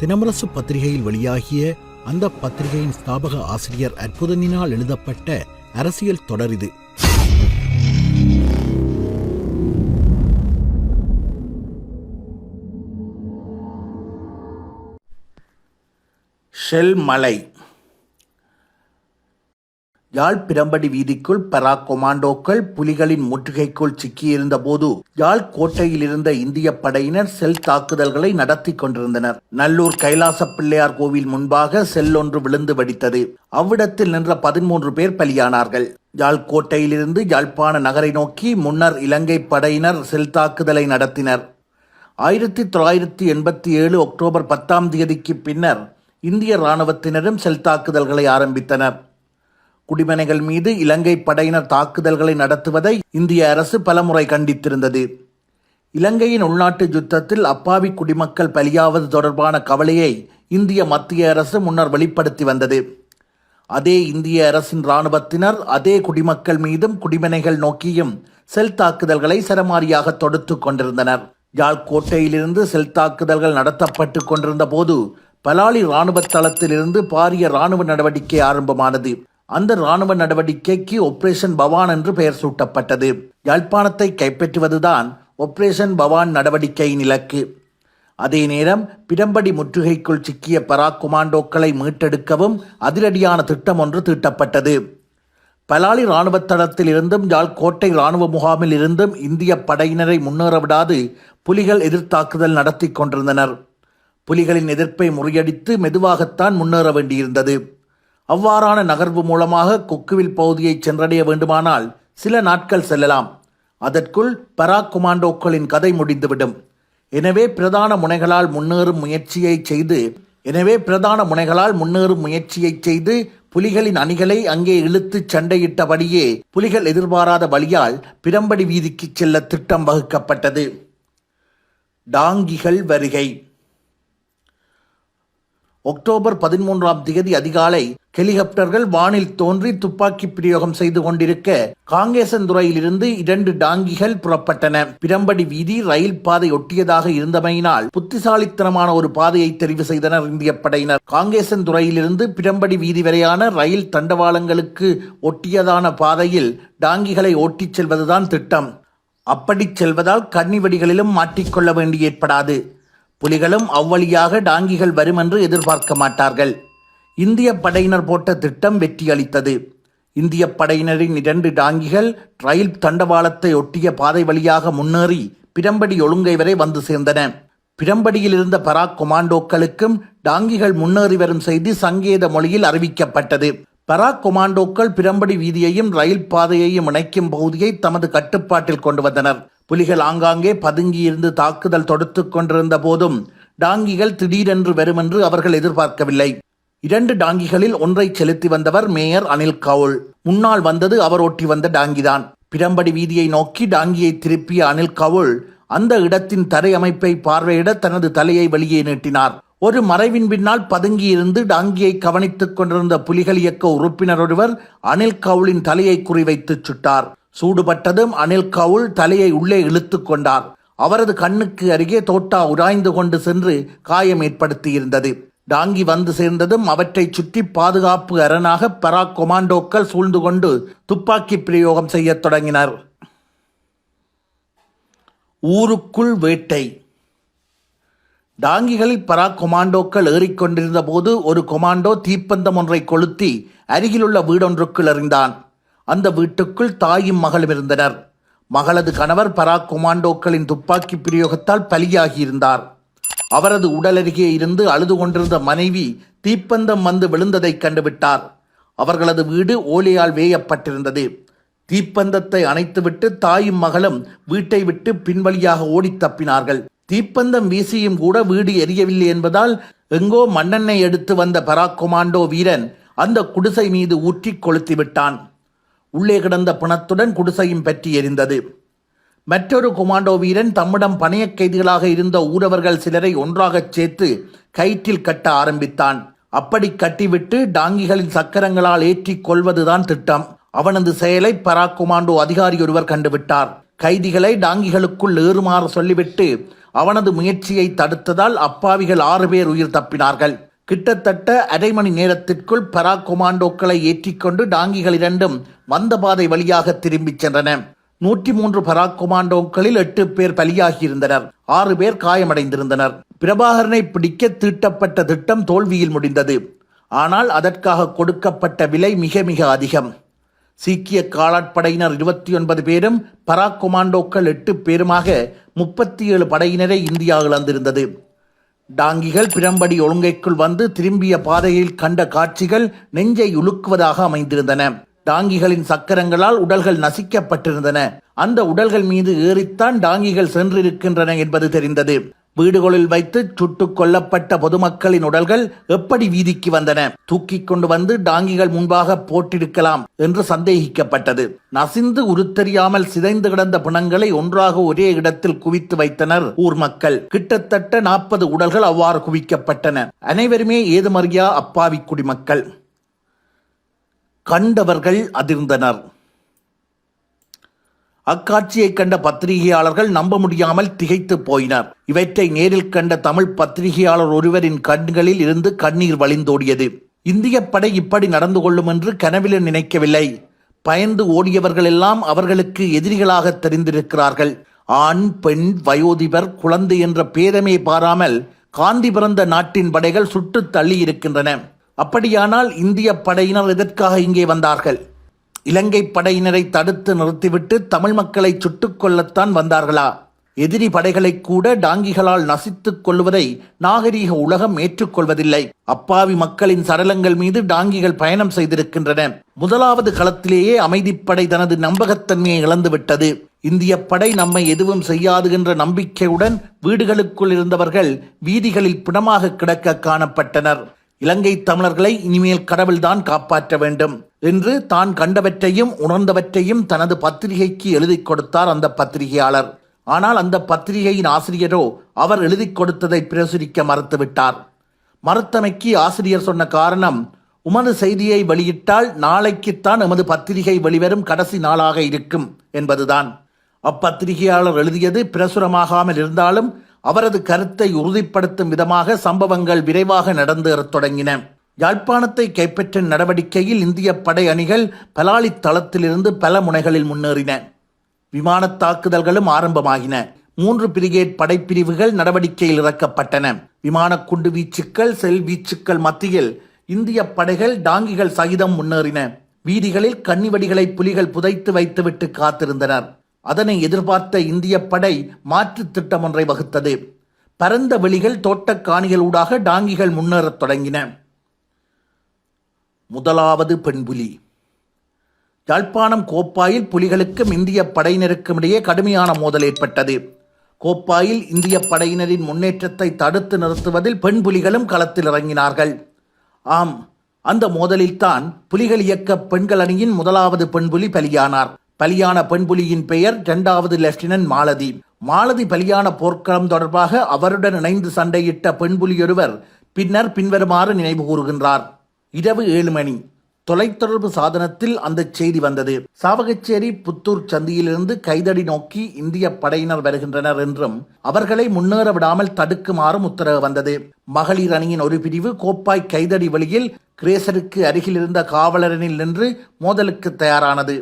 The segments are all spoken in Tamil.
தினமரசு பத்திரிகையில் வெளியாகிய அந்த பத்திரிகையின் ஸ்தாபக ஆசிரியர் அற்புதனினால் எழுதப்பட்ட அரசியல் தொடர் இது. ஷெல் மலை யாழ் பிரம்படி வீதிக்குள் பரா கொமாண்டோக்கள் புலிகளின் முற்றுகைக்குள் சிக்கியிருந்த போது யாழ் கோட்டையில் இருந்த இந்திய படையினர் செல் தாக்குதல்களை நடத்தி கொண்டிருந்தனர். நல்லூர் கைலாச பிள்ளையார் கோவில் முன்பாக செல் ஒன்று விழுந்து வெடித்தது. அவ்விடத்தில் நின்ற பதிமூன்று பேர் பலியானார்கள். யாழ் கோட்டையிலிருந்து யாழ்ப்பாண நகரை நோக்கி முன்னர் இலங்கை படையினர் செல் தாக்குதலை நடத்தினர். ஆயிரத்தி தொள்ளாயிரத்தி எண்பத்தி ஏழு அக்டோபர் பத்தாம் தேதிக்கு பின்னர் இந்திய இராணுவத்தினரும் செல் தாக்குதல்களை ஆரம்பித்தனர். குடிமனைகள் மீது இலங்கை படையினர் தாக்குதல்களை நடத்துவதை இந்திய அரசு பலமுறை கண்டித்திருந்தது. இலங்கையின் உள்நாட்டு யுத்தத்தில் அப்பாவி குடிமக்கள் பலியாவது தொடர்பான கவலையை இந்திய மத்திய அரசு முன்னர் வெளிப்படுத்தி வந்தது. அதே இந்திய அரசின் இராணுவத்தினர் அதே குடிமக்கள் மீதும் குடிமனைகள் நோக்கியும் செல் தாக்குதல்களை சரமாரியாக தொடுத்து கொண்டிருந்தனர். யாழ் கோட்டையிலிருந்து செல் தாக்குதல்கள் நடத்தப்பட்டு கொண்டிருந்த போது பலாலி இராணுவ தளத்திலிருந்து பாரிய இராணுவ நடவடிக்கை ஆரம்பமானது. அந்த இராணுவ நடவடிக்கைக்கு ஒப்ரேஷன் பவான் என்று பெயர் சூட்டப்பட்டது. யாழ்ப்பாணத்தை கைப்பற்றுவதுதான் ஒப்ரேஷன் பவான் நடவடிக்கையின் இலக்கு. அதே நேரம் பிடம்படி முற்றுகைக்குள் சிக்கிய பராக் குமாண்டோக்களை மீட்டெடுக்கவும் அதிரடியான திட்டம் ஒன்று தீட்டப்பட்டது. பலாலி இராணுவ தளத்தில் இருந்தும் யாழ் கோட்டை இராணுவ முகாமில் இருந்தும் இந்திய படையினரை முன்னேற விடாது புலிகள் எதிர்த்தாக்குதல் நடத்தி கொண்டிருந்தனர். புலிகளின் எதிர்ப்பை முறியடித்து மெதுவாகத்தான் முன்னேற வேண்டியிருந்தது. அவ்வாறான நகர்வு மூலமாக கொக்குவில் பகுதியை சென்றடைய வேண்டுமானால் சில நாட்கள் செல்லலாம். அதற்குள் பராக் குமாண்டோக்களின் கதை முடிந்துவிடும். எனவே பிரதான முனைகளால் முன்னேறும் முயற்சியை செய்து எனவே பிரதான முனைகளால் முன்னேறும் முயற்சியை செய்து புலிகளின் அணிகளை அங்கே இழுத்து சண்டையிட்டபடியே புலிகள் எதிர்பாராத வழியால் பிரம்படி வீதிக்கு செல்ல திட்டம் வகுக்கப்பட்டது. டாங்கிகள் வருகை. அக்டோபர் பதிமூன்றாம் தேதி அதிகாலை ஹெலிகாப்டர்கள் வானில் தோன்றி துப்பாக்கி பிரயோகம் செய்து கொண்டிருக்க காங்கேசன்துறையிலிருந்து இரண்டு டாங்கிகள் புறப்பட்டன. பிரம்படி வீதி ரயில் பாதை ஒட்டியதாக இருந்தமையினால் புத்திசாலித்தனமான ஒரு பாதையை தெரிவு செய்தனர் இந்திய படையினர். காங்கேசன்துறையிலிருந்து பிரம்படி வீதி வரையான ரயில் தண்டவாளங்களுக்கு ஒட்டியதான பாதையில் டாங்கிகளை ஓட்டிச் செல்வதுதான் திட்டம். அப்படிச் செல்வதால் கன்னிவடிகளிலும் மாட்டிக்கொள்ள வேண்டி ஏற்படாது. புலிகளும் அவ்வழியாக டாங்கிகள் வரும் என்று எதிர்பார்க்க மாட்டார்கள். இந்திய படையினர் போட்ட திட்டம் வெற்றியளித்தது. இந்திய படையினரின் இரண்டு டாங்கிகள் ரயில் தண்டவாளத்தை ஒட்டிய பாதை வழியாக முன்னேறி பிரம்படி ஒழுங்கை வரை வந்து சேர்ந்தன. பிரம்படியில் இருந்த பராக் கொமாண்டோக்களுக்கும் டாங்கிகள் முன்னேறி வரும் செய்தி சங்கேத மொழியில் அறிவிக்கப்பட்டது. பராக் கொமாண்டோக்கள் பிரம்படி வீதியையும் ரயில் பாதையையும் இணைக்கும் பகுதியை தமது கட்டுப்பாட்டில் கொண்டு வந்தனர். புலிகள் ஆங்காங்கே பதுங்கியிருந்து தாக்குதல் தொடுத்து கொண்டிருந்த போதும் டாங்கிகள் திடீரென்று வருமென்று அவர்கள் எதிர்பார்க்கவில்லை. இரண்டு டாங்கிகளில் ஒன்றை செலுத்தி வந்தவர் மேயர் அனில் கவுல். முன்னால் வந்தது அவர் ஒட்டி வந்த டாங்கிதான். பிரம்படி வீதியை நோக்கி டாங்கியை திருப்பிய அனில் கவுல் அந்த இடத்தின் தரை அமைப்பை பார்வையிட தனது தலையை வெளியே நீட்டினார். ஒரு மறைவின் பின்னால் பதுங்கியிருந்து டாங்கியை கவனித்துக் கொண்டிருந்த புலிகள் இயக்க உறுப்பினர் ஒருவர் அனில் கவுலின் தலையை குறிவைத்துச் சுட்டார். சூடுபட்டதும் அனில் கவுல் தலையை உள்ளே இழுத்து கொண்டார். அவரது கண்ணுக்கு அருகே தோட்டா உராய்ந்து கொண்டு சென்று காயம் ஏற்படுத்தியிருந்தது. டாங்கி வந்து சேர்ந்ததும் அவற்றை சுற்றி பாதுகாப்பு அரணாக பராக் கொமாண்டோக்கள் சூழ்ந்து கொண்டு துப்பாக்கி பிரயோகம் செய்யத் தொடங்கினர். ஊருக்குள் வேட்டை. டாங்கிகளில் பராக் கொமாண்டோக்கள் ஏறிக்கொண்டிருந்த போது ஒரு கொமாண்டோ தீப்பந்தம் ஒன்றை கொளுத்தி அருகிலுள்ள வீடொன்றுக்குள் எறிந்தான். அந்த வீட்டுக்குள் தாயும் மகளும் இருந்தனர். மகளது கணவர் பராக் கொமாண்டோக்களின் துப்பாக்கி பிரயோகத்தால் பலியாகியிருந்தார். அவரது உடலருகே இருந்து அழுது கொண்டிருந்த மனைவி தீப்பந்தம் வந்து விழுந்ததைக் கண்டுவிட்டார். அவர்களது வீடு ஓலையால் வேயப்பட்டிருந்தது. தீப்பந்தத்தை அணைத்துவிட்டு தாயும் மகளும் வீட்டை விட்டு பின்வழியாக ஓடித் தப்பினார்கள். தீப்பந்தம் வீசியும் கூட வீடு எரியவில்லை என்பதால் எங்கோ மண்ணெண்ணை எடுத்து வந்த பராக் கொமாண்டோ வீரன் அந்த குடிசை மீது ஊற்றி கொளுத்திவிட்டான் உள்ளே கிடந்த பிணத்துடன் குடிசையும் பற்றி எரிந்தது. மற்றொரு கொமாண்டோ வீரன் தம்மிடம் பணைய கைதிகளாக இருந்த ஊரவர்கள் சிலரை ஒன்றாகச் சேர்த்து கயிற்றில் கட்ட ஆரம்பித்தான். அப்படி கட்டிவிட்டு டாங்கிகளின் சக்கரங்களால் ஏற்றிக் கொள்வதுதான் திட்டம். அவனது செயலை பராக் கொமாண்டோ அதிகாரி ஒருவர் கண்டுவிட்டார். கைதிகளை டாங்கிகளுக்குள் ஏறுமாறு சொல்லிவிட்டு அவனது முயற்சியை தடுத்ததால் அப்பாவிகள் ஆறு பேர் உயிர் தப்பினார்கள். கிட்டத்தட்ட அரை மணி நேரத்திற்குள் பரா கொமாண்டோக்களை ஏற்றிக்கொண்டு டாங்கிகள் இரண்டும் வந்த பாதை வழியாக திரும்பிச் சென்றன. நூற்றி மூன்று பராக் கொமாண்டோக்களில் எட்டு பேர் பலியாகியிருந்தனர். ஆறு பேர் காயமடைந்திருந்தனர். பிரபாகரனை பிடிக்க தீட்டப்பட்ட திட்டம் தோல்வியில் முடிந்தது. ஆனால் அதற்காக கொடுக்கப்பட்ட விலை மிக மிக அதிகம். சீக்கிய காலாட்படையினர் இருபத்தி ஒன்பது பேரும் பராக் கொமாண்டோக்கள் எட்டு பேருமாக முப்பத்தி ஏழு படையினரை இந்தியா இழந்திருந்தது. டாங்கிகள் பிரம்படி ஒழுங்கைக்குள் வந்து திரும்பிய பாதையில் கண்ட காட்சிகள் நெஞ்சை உலுக்குவதாக அமைந்திருந்தன. டாங்கிகளின் சக்கரங்களால் உடல்கள் நசிக்கப்பட்டிருந்தன. அந்த உடல்கள் மீது ஏறித்தான் டாங்கிகள் சென்றிருக்கின்றன என்பது தெரிந்தது. வீடுகளில் வைத்து சுட்டுக் கொல்லப்பட்ட பொதுமக்களின் உடல்கள் எப்படி வீதிக்கு வந்தன? தூக்கிக் கொண்டு வந்து டாங்கிகள் முன்பாக போட்டிருக்கலாம் என்று சந்தேகிக்கப்பட்டது. நசிந்து உருத்தெரியாமல் சிதைந்து கிடந்த பிணங்களை ஒன்றாக ஒரே இடத்தில் குவித்து வைத்தனர் ஊர் மக்கள். கிட்டத்தட்ட நாற்பது உடல்கள் அவ்வாறு குவிக்கப்பட்டன. அனைவருமே ஏதுமறியா அப்பாவி குடிமக்கள் கண்டவர்கள் அதிர்ந்தனர். அக்காட்சியை கண்ட பத்திரிகையாளர்கள் நம்ப முடியாமல் திகைத்து போயினர். இவற்றை நேரில் கண்ட தமிழ் பத்திரிகையாளர் ஒருவரின் கண்களில் இருந்து கண்ணீர் வழிந்தோடியது. இந்திய படை இப்படி நடந்து கொள்ளும் என்று கனவிலும் நினைக்கவில்லை. பயந்து ஓடியவர்கள் எல்லாம் அவர்களுக்கு எதிரிகளாக தெரிந்திருக்கிறார்கள். ஆண் பெண் வயோதிபர் குழந்தை என்ற பேதமே பாராமல் காந்தி பிறந்த நாட்டின் படைகள் சுட்டு தள்ளி இருக்கின்றன அப்படியானால் இந்திய படையினர் எதற்காக இங்கே வந்தார்கள்? இலங்கை படையினரை தடுத்து நிறுத்திவிட்டு தமிழ் மக்களை சுட்டுக்கொள்ளத்தான் வந்தார்களா? எதிரி படைகளை கூட டாங்கிகளால் நசித்துக் கொள்வதை நாகரீக உலகம் ஏற்றுக்கொள்வதில்லை. அப்பாவி மக்களின் சடலங்கள் மீது டாங்கிகள் பயணம் செய்திருக்கின்றன. முதலாவது களத்திலேயே அமைதிப்படை தனது நம்பகத்தன்மையை இழந்துவிட்டது. இந்திய படை நம்மை எதுவும் செய்யாது என்ற நம்பிக்கையுடன் வீடுகளுக்குள் இருந்தவர்கள் வீதிகளில் பிணமாக கிடக்க காணப்பட்டனர். இலங்கை தமிழர்களை இனிமேல் கடவுள்தான் காப்பாற்ற வேண்டும். என்று தான் கண்டவற்றையும் உணர்ந்தவற்றையும் தனது பத்திரிகைக்கு எழுதிக் கொடுத்தார் அந்த பத்திரிகையாளர். ஆனால் அந்த பத்திரிகையின் ஆசிரியரோ அவர் எழுதிக் கொடுத்ததை பிரசுரிக்க மறுத்துவிட்டார். மறுத்தமைக்கு ஆசிரியர் சொன்ன காரணம் உமது செய்தியை வெளியிட்டால் நாளைக்குத்தான் எமது பத்திரிகை வெளிவரும் கடைசி நாளாக இருக்கும் என்பதுதான். அப்பத்திரிகையாளர் எழுதியது பிரசுரமாகாமல் இருந்தாலும் அவரது கருத்தை உறுதிப்படுத்தும் விதமாக சம்பவங்கள் விரைவாக நடந்தேறத் தொடங்கின. யாழ்ப்பாணத்தை கைப்பற்ற நடவடிக்கையில் இந்திய படை அணிகள் பலாலி தளத்திலிருந்து பல முனைகளில் முன்னேறின. விமான தாக்குதல்களும் ஆரம்பமாகின. மூன்று பிரிகேட் படைப்பிரிவுகள் நடவடிக்கையில் இறக்கப்பட்டன. விமான குண்டு வீச்சுக்கள் செல் வீச்சுக்கள் மத்தியில் இந்திய படைகள் டாங்கிகள் சகிதம் முன்னேறின. வீதிகளில் கன்னிவடிகளை புலிகள் புதைத்து வைத்துவிட்டு காத்திருந்தனர். அதனை எதிர்பார்த்த இந்திய படை மாற்று திட்டம் ஒன்றை வகுத்தது. பரந்த வெளிகள் தோட்டக் காணிகளூடாக டாங்கிகள் முன்னேறத் தொடங்கின. முதலாவது பெண்புலி யாழ்ப்பாணம் கோப்பாயில் புலிகளுக்கும் இந்திய படையினருக்கும் இடையே கடுமையான மோதல் ஏற்பட்டது. கோப்பாயில் இந்திய படையினரின் முன்னேற்றத்தை தடுத்து நிறுத்துவதில் பெண் புலிகளும் களத்தில் இறங்கினார்கள். ஆம் அந்த மோதலில்தான் புலிகள் இயக்க பெண்கள் அணியின் முதலாவது பெண்புலி பலியானார். பலியான பெண்புலியின் பெயர் இரண்டாவது லெப்டினன்ட் மாலதி. மாலதி பலியான போர்க்களம் தொடர்பாக அவருடன் இணைந்து சண்டையிட்ட பெண்புலியொருவர் பின்னர் பின்வருமாறு நினைவு கூறுகின்றார். இரவு ஏழு மணி. தொலைத்தொடர்பு சாதனத்தில் அந்த செய்தி வந்தது. சாவகச்சேரி புத்தூர் சந்தியிலிருந்து கைதடி நோக்கி இந்திய படையினர் வருகின்றனர் என்றும் அவர்களை முன்னேற விடாமல் தடுக்குமாறும் உத்தரவு வந்தது. மகளிர் அணியின் ஒரு பிரிவு கோப்பாய் கைதடி வழியில் கிரேசருக்கு அருகில் இருந்த காவலரனில் நின்று மோதலுக்கு தயாரானது.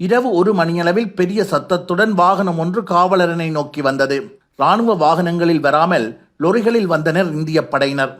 இரவு ஒரு மணியளவில் பெரிய சத்தத்துடன் வாகனம் ஒன்று காவலரனை நோக்கி வந்தது. இராணுவ வாகனங்களில் வராமல் லொரிகளில் வந்தனர் இந்திய படையினர்.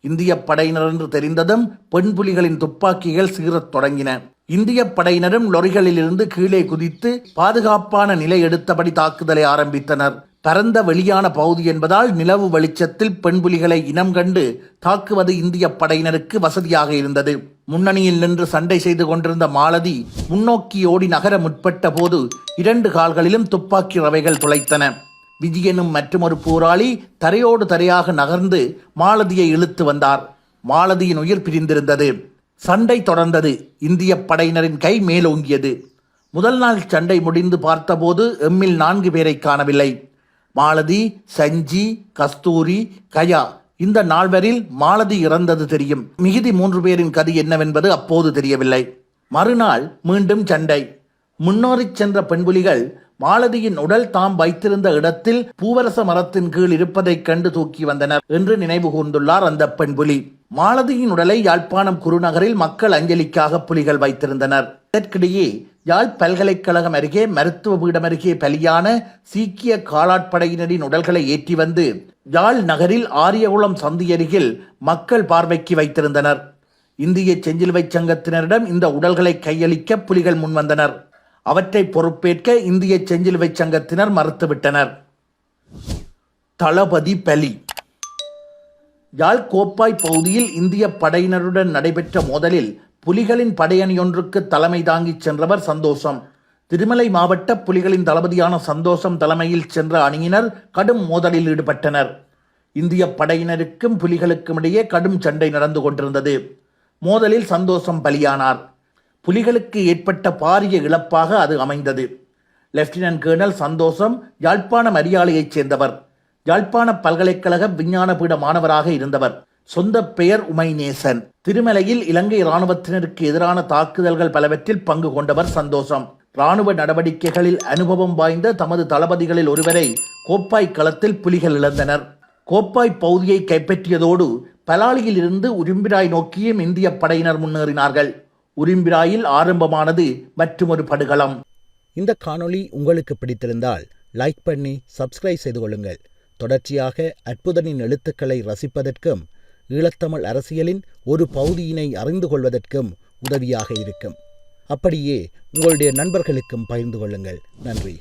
இந்திய படையினர் என்று தெரிந்ததும் பெண் புலிகளின் துப்பாக்கிகள் சீறத் தொடங்கின. இந்திய படையினரும் லொரிகளிலிருந்து கீழே குதித்து பாதுகாப்பான நிலை எடுத்தபடி தாக்குதலை ஆரம்பித்தனர். பரந்த வெளியான பகுதி என்பதால் நிலவு வெளிச்சத்தில் பெண் புலிகளை இனம் கண்டு தாக்குவது இந்திய படையினருக்கு வசதியாக இருந்தது. முன்னணியில் நின்று சண்டை செய்து கொண்டிருந்த மாலதி முன்னோக்கி ஓடி நகர முற்பட்ட போது இரண்டு கால்களிலும் துப்பாக்கி ரவைகள் துளைத்தன. விஜயனும் மற்றுமொரு போராளி தரையோடு தரையாக நகர்ந்து மாலதியை இழுத்து வந்தார். மாலதியின் உயிர் பிரிந்திருந்தது. சண்டை தொடர்ந்தது. இந்திய படையினரின் கை மேலோங்கியது. முதல் நாள் சண்டை முடிந்து பார்த்தபோது எம்மில் நான்கு பேரை காணவில்லை. மாலதி சஞ்சி கஸ்தூரி கயா. இந்த நால்வரில் மாலதி இறந்தது தெரியும். மிகுதி மூன்று பேரின் கதி என்னவென்பது அப்போது தெரியவில்லை. மறுநாள் மீண்டும் சண்டை. முன்னோரிச் சென்ற பெண்புலிகள் மாலதியின் உடல் தாம் வைத்திருந்த இடத்தில் பூவரச மரத்தின் கீழ் இருப்பதைக் கண்டு தூக்கி வந்தனர் என்று நினைவு கூர்ந்துள்ளார் அந்த பெண் புலி மாலதியின் உடலை யாழ்ப்பாணம் குருநகரில் மக்கள் அஞ்சலிக்காக புலிகள் வைத்திருந்தனர். இதற்கிடையே யாழ் பல்கலைக்கழகம் அருகே மருத்துவ பீடம் அருகே பலியான சீக்கிய காலாட்படையினரின் உடல்களை ஏற்றி வந்து யாழ் நகரில் ஆரியகுளம் சந்தி அருகில் மக்கள் பார்வைக்கு வைத்திருந்தனர். இந்திய செஞ்சிலுவை சங்கத்தினரிடம் இந்த உடல்களை கையளிக்க புலிகள் முன்வந்தனர். அவற்றை பொறுப்பேற்க இந்திய செஞ்சிலுவை சங்கத்தினர் மறுத்துவிட்டனர். தளபதி பலி. யாழ் கோப்பாய் பகுதியில் இந்திய படையினருடன் நடைபெற்ற மோதலில் புலிகளின் படையணியொன்றுக்கு தலைமை தாங்கிச் சென்றவர் சந்தோஷம். திருமலை மாவட்ட புலிகளின் தளபதியான சந்தோஷம் தலைமையில் சென்ற அணியினர் கடும் மோதலில் ஈடுபட்டனர். இந்திய படையினருக்கும் புலிகளுக்கும் இடையே கடும் சண்டை நடந்து கொண்டிருந்தது. மோதலில் சந்தோஷம் பலியானார். புலிகளுக்கு ஏற்பட்ட பாரிய இழப்பாக அது அமைந்தது. லெப்டினன்ட் கேர்னல் சந்தோஷம் யாழ்ப்பாணம் அரியாலையைச் சேர்ந்தவர். யாழ்ப்பாண பல்கலைக்கழக விஞ்ஞான பீட மாணவராக இருந்தவர். சொந்த பெயர் உமைநேசன். திருமலையில் இலங்கை இராணுவத்தினருக்கு எதிரான தாக்குதல்கள் பலவற்றில் பங்கு கொண்டவர் சந்தோஷம். இராணுவ நடவடிக்கைகளில் அனுபவம் வாய்ந்த தமது தளபதிகளில் ஒருவரை கோப்பாய் களத்தில் புலிகள் இழந்தனர். கோப்பாய் பகுதியை கைப்பற்றியதோடு பலாலியில் இருந்து உரிம்பிராய் நோக்கியும் இந்திய படையினர் முன்னேறினார்கள். உரிம்பிராயில் ஆரம்பமானது மற்றுமொரு படுகளம். இந்த காணொளி உங்களுக்கு பிடித்திருந்தால் லைக் பண்ணி சப்ஸ்கிரைப் செய்து கொள்ளுங்கள். தொடர்ச்சியாக அற்புதனின் எழுத்துக்களை ரசிப்பதற்கும் ஈழத்தமிழ் அரசியலின் ஒரு பகுதியினை அறிந்து கொள்வதற்கும் உதவியாக இருக்கும். அப்படியே உங்களுடைய நண்பர்களுக்கும் பகிர்ந்து கொள்ளுங்கள். நன்றி.